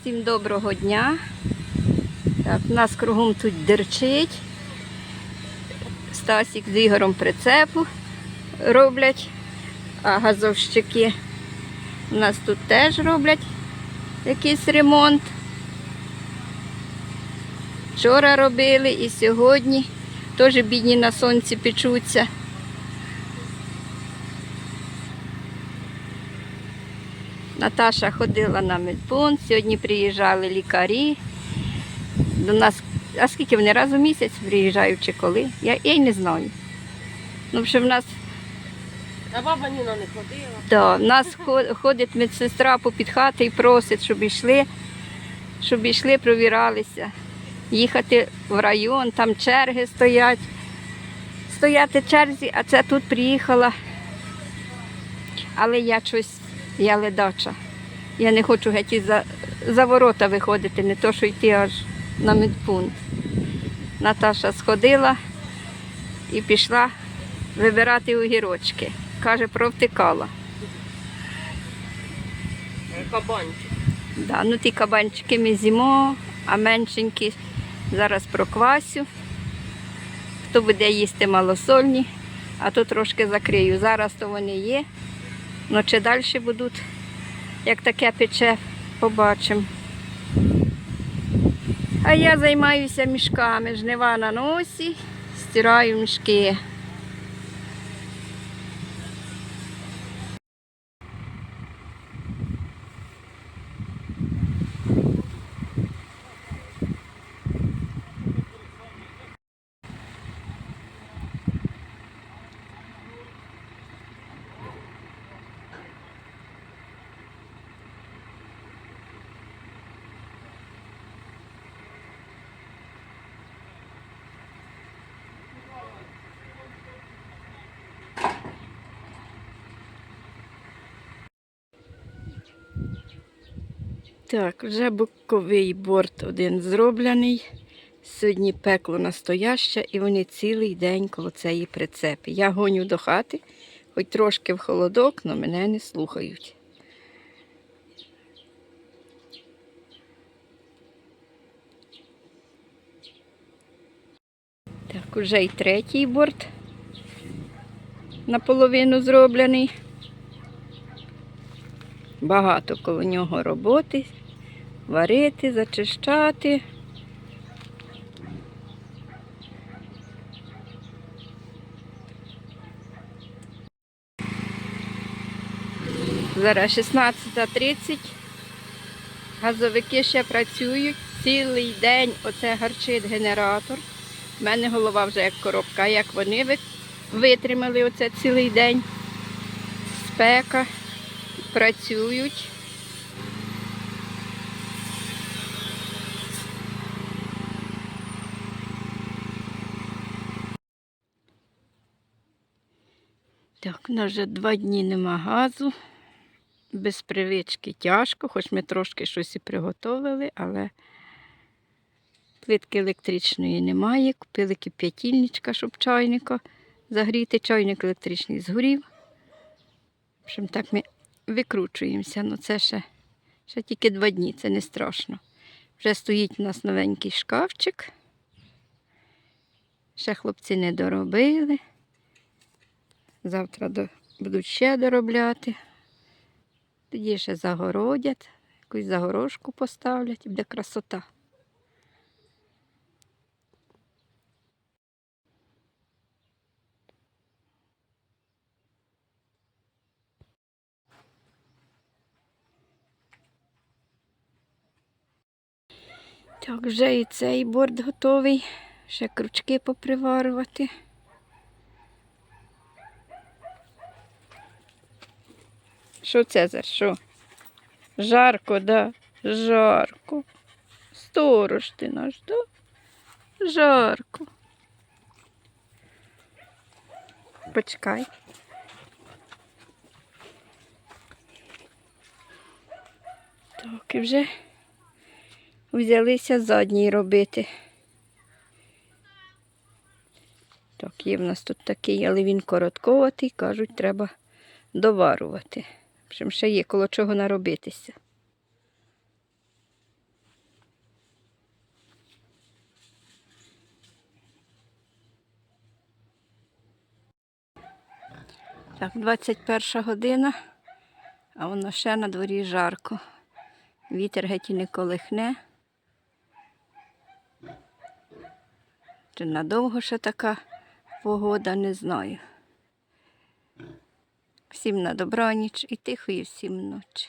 Всім доброго дня. Так, у нас кругом тут дерчить. Стасік з Ігорем прицепу роблять, а газовщики у нас тут теж роблять якийсь ремонт. Вчора робили і сьогодні теж бідні на сонці печуться. Наташа ходила на медпункт, сьогодні приїжджали лікарі. До нас, а скільки вони раз у місяць приїжджають чи коли? Я, я й не знаю. Ну, що в нас, А баба Ніна не ходила. да, в нас ходить медсестра попід хати і просить, щоб йшли, щоб йшли, провіралися. Їхати в район, там черги стоять. Стояти черзі, а це тут приїхала. Але я щось, я ледача. Я не хочу геть із за, за ворота виходити, не то, що йти аж на медпункт. Наташа сходила і пішла вибирати огірочки. Каже, провтикала. Кабанчик. Да, ну ті кабанчики ми з'їмо, а меншенькі зараз проквасю. Хто буде їсти малосольні, а то трошки закрию. Зараз то вони є. Ну чи далі будуть, як таке пече, побачимо. А я займаюся мішками, жнива на носі, стираю мішки. Так, вже боковий борт один зроблений. Сьогодні пекло настояще і вони цілий день коло цієї прицепи. Я гоню до хати, хоч трошки в холодок, але мене не слухають. Так, уже й третій борт наполовину зроблений. Багато коло нього роботи. Варити, зачищати. Зараз 16.30. Газовики ще працюють. Цілий день оце гарчить генератор. У мене голова вже як коробка. Як вони витримали оце цілий день. Спека працюють. Так, у нас вже два дні нема газу. Без привички тяжко, хоч ми трошки щось і приготовили, але плитки електричної немає. Купили кип'ятільничка, щоб чайника загріти. Чайник електричний згорів. В общем, так ми викручуємося. Ну це ще, ще тільки два дні, це не страшно. Вже стоїть у нас новенький шкафчик. Ще хлопці не доробили. Завтра до, будуть ще доробляти. Тоді ще загородять, якусь загорожку поставлять буде красота. Так, вже і цей борт готовий. Ще крючки поприварювати. Що це за що? Жарко, да? Жарко. Сторож ти наш, да? Жарко. Почекай. Так, і вже взялися задній робити. Так, є в нас тут такий, але він коротковатий, кажуть, треба доварувати. Причому ще є коло чого наробитися. Так, 21 година, а воно ще на дворі жарко. Вітер геть і не колихне. Чи надовго ще така погода, не знаю. Всім на добраніч і тихої всім ночі.